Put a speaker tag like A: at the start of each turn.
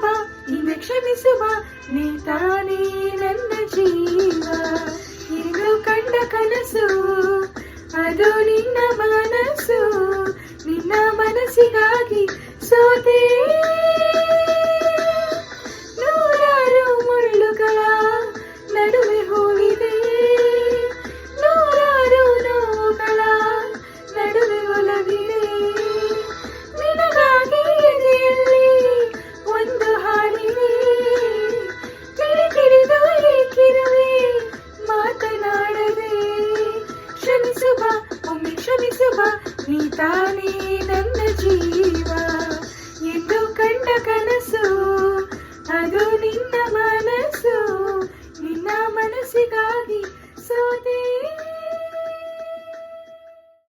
A: ಬಾ ನಿನ್ನ ಕ್ಷಮಿಸು ಬಾ ನೀ ತಾನೇ ನನ್ನ ಜೀವ. ಇನ್ನು ಕಂಡ ಕನಸು, ಅದು ನಿನ್ನ ಮನಸ್ಸು. ನಿನ್ನ ಮನಸ್ಸಿಗಾಗಿ ಸೋತೆ. 你打你。